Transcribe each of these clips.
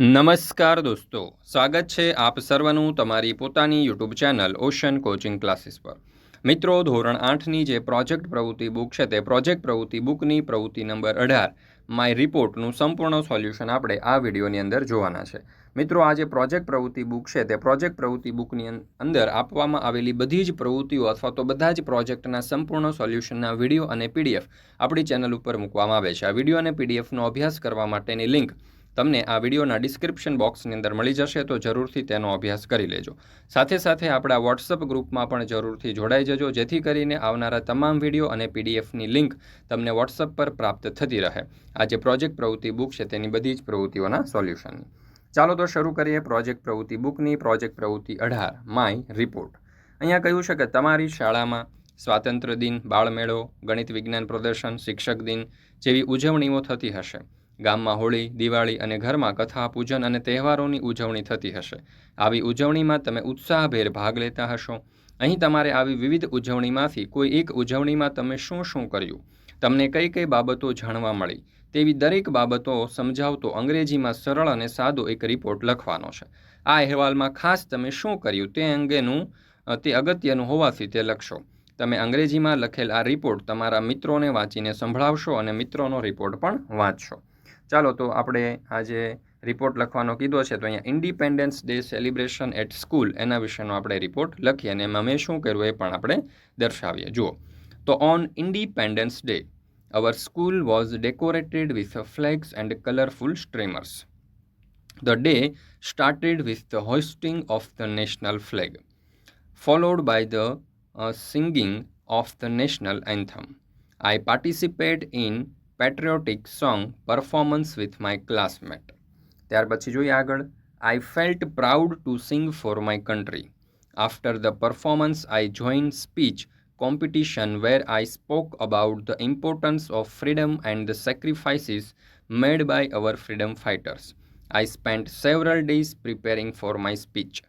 નમસ્કાર દોસ્તો, સ્વાગત છે આપ સર્વનું તમારી પોતાની YouTube channel Ocean coaching classes પર. મિત્રો, ધોરણ આઠની જે પ્રોજેક્ટ પ્રવૃત્તિ બુક છે તે પ્રોજેક્ટ પ્રવૃત્તિ બુકની પ્રવૃત્તિ નંબર અઢાર, માય રિપોર્ટનું સંપૂર્ણ સોલ્યુશન આપણે આ વિડીયોની અંદર જોવાના છે. મિત્રો, આ જે પ્રોજેક્ટ પ્રવૃત્તિ બુક છે તે પ્રોજેક્ટ પ્રવૃત્તિ બુકની અંદર આપવામાં આવેલી બધી જ પ્રવૃત્તિઓ અથવા તો બધા જ પ્રોજેક્ટના સંપૂર્ણ સોલ્યુશનના વીડિયો અને પીડીએફ આપણી ચેનલ ઉપર મૂકવામાં આવે છે. આ વીડિયો અને પીડીએફનો અભ્યાસ કરવા માટેની લિંક તમને આ વિડીયોના ડિસ્ક્રિપ્શન બોક્સની અંદર મળી જશે, તો જરૂરથી તેનો અભ્યાસ કરી લેજો. સાથે સાથે આપણા વોટ્સઅપ ગ્રુપમાં પણ જરૂરથી જોડાઈ જજો, જેથી કરીને આવનારા તમામ વીડિયો અને પીડીએફની લિંક તમને વોટ્સઅપ પર પ્રાપ્ત થતી રહે. આ જે પ્રોજેક્ટ પ્રવૃત્તિ બુક છે, તેની બધી જ પ્રવૃત્તિઓના સોલ્યુશનની ચાલો તો શરૂ કરીએ પ્રોજેક્ટ પ્રવૃત્તિ બુકની, પ્રોજેક્ટ પ્રવૃત્તિ અઢાર, માય રિપોર્ટ. અહીંયા કહ્યું છે કે તમારી શાળામાં સ્વાતંત્ર્ય દિન, બાળમેળો, ગણિત વિજ્ઞાન પ્રદર્શન, શિક્ષક દિન જેવી ઉજવણીઓ થતી હશે. ગામમાં હોળી, દિવાળી અને ઘરમાં કથા, પૂજન અને તહેવારોની ઉજવણી થતી હશે. આવી ઉજવણીમાં તમે ઉત્સાહભેર ભાગ લેતા હશો. અહીં તમારે આવી વિવિધ ઉજવણીમાંથી કોઈ એક ઉજવણીમાં તમે શું શું કર્યું? તમને કઈ કઈ બાબતો જાણવા મળી? તેવી દરેક બાબતો સમજાવતો અંગ્રેજીમાં સરળ અને સાદો એક રિપોર્ટ લખવાનો છે. આ અહેવાલમાં ખાસ તમે શું કર્યું તે અંગેનું તે અગત્યનું હોવાથી તે લખશો. તમે અંગ્રેજીમાં લખેલ આ રિપોર્ટ તમારા મિત્રોને વાંચીને સંભળાવશો અને મિત્રોનો રિપોર્ટ પણ વાંચશો. ચાલો તો આપણે આજે રિપોર્ટ લખવાનો કીધો છે. તો અહીંયા Independence Day celebration at school એના વિશેનો આપણે રિપોર્ટ લખીએ અને એમાં મેં શું કર્યું એ પણ આપણે દર્શાવીએ. જુઓ. તો on Independence Day our school was decorated with flags and colourful streamers the day started with the hoisting of the national flag followed by the singing of the national anthem I participate participated in patriotic song performance with my classmate. ત્યાર પછી જોઈએ આગળ I felt proud to sing for my country. After the performance, I joined speech competition where I spoke about the importance of freedom and the sacrifices made by our freedom fighters. I spent several days preparing for my speech,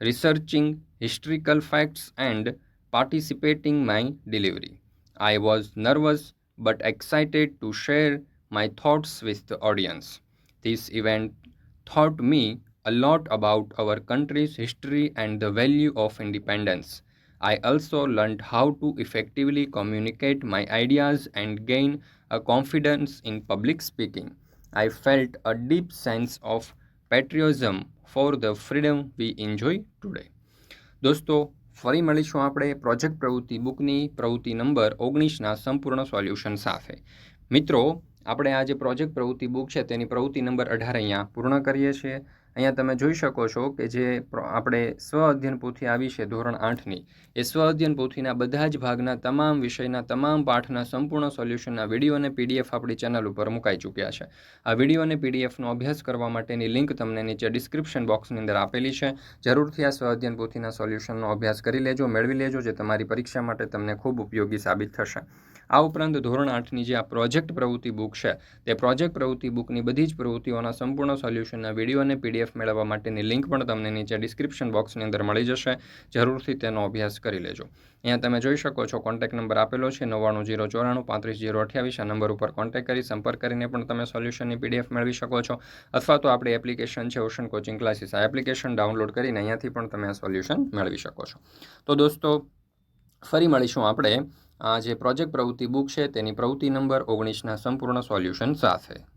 researching historical facts and participating my delivery. I was nervous but excited to share my thoughts with the audience. This event taught me a lot about our country's history and the value of independence. I also learned how to effectively communicate my ideas and gain a confidence in public speaking. I felt a deep sense of patriotism for the freedom we enjoy today. दोस्तों ફરી મળીશું આપણે project પ્રવૃત્તિ બુકની પ્રવૃત્તિ number ઓગણીસના સંપૂર્ણ solution સાથે. મિત્રો, આપણે આ જે પ્રોજેક્ટ પ્રવૃત્તિ બુક છે તેની પ્રવૃત્તિ નંબર અઢાર અહીંયા પૂર્ણ કરીએ છીએ. અહીંયા તમે જોઈ શકો છો કે જે આપણે સ્વ અધ્યયન પોથી આવી છે ધોરણ આઠની. એ સ્વ અધ્યયન પોથીના બધા જ ભાગના તમામ વિષયના, તમામ પાઠના સંપૂર્ણ સોલ્યુશનના વીડિયો અને પીડીએફ આપણી ચેનલ ઉપર મુકાઈ ચૂક્યા છે. આ વીડિયો અને પીડીએફનો અભ્યાસ કરવા માટેની લિંક તમને નીચે ડિસ્ક્રિપ્શન બોક્સની અંદર આપેલી છે. જરૂરથી આ સ્વ અધ્યયન પોથીના સોલ્યુશનનો અભ્યાસ કરી લેજો, મેળવી લેજો, જે તમારી પરીક્ષા માટે તમને ખૂબ ઉપયોગી સાબિત થશે. આ ઉપરાંત ધોરણ આઠની જે આ પ્રોજેક્ટ પ્રવૃત્તિ બુક છે, તે પ્રોજેક્ટ પ્રવૃત્તિ બુકની બધી જ પ્રવૃત્તિઓના સંપૂર્ણ સોલ્યુશનના વીડિયો અને પીડીએફ મેળવવા માટેની લિંક પણ તમને નીચે ડિસ્ક્રિપ્શન બોક્સની અંદર મળી જશે. જરૂરથી તેનો અભ્યાસ કરી લેજો. અહીંયા તમે જોઈ શકો છો કોન્ટેક્ટ નંબર આપેલો છે, નવ્વાણું જીરો ચોરાણું પાંત્રીસ જીરો અઠ્યાવીસ. આ નંબર ઉપર કોન્ટેક્ટ કરી, સંપર્ક કરીને પણ તમે સોલ્યુશનની પીડીએફ મેળવી શકો છો. અથવા તો આપણી એપ્લિકેશન છે ઓશન કોચિંગ ક્લાસીસ આ એપ્લિકેશન ડાઉનલોડ કરીને અહીંયાથી પણ તમે આ સોલ્યુશન મેળવી શકો છો. તો દોસ્તો, ફરી મળીશું આપણે. આ જે પ્રોજેક્ટ પ્રવૃત્તિ બુક છે, તેની પ્રવૃત્તિ નંબર ઓગણીસના સંપૂર્ણ સોલ્યુશન સાથે.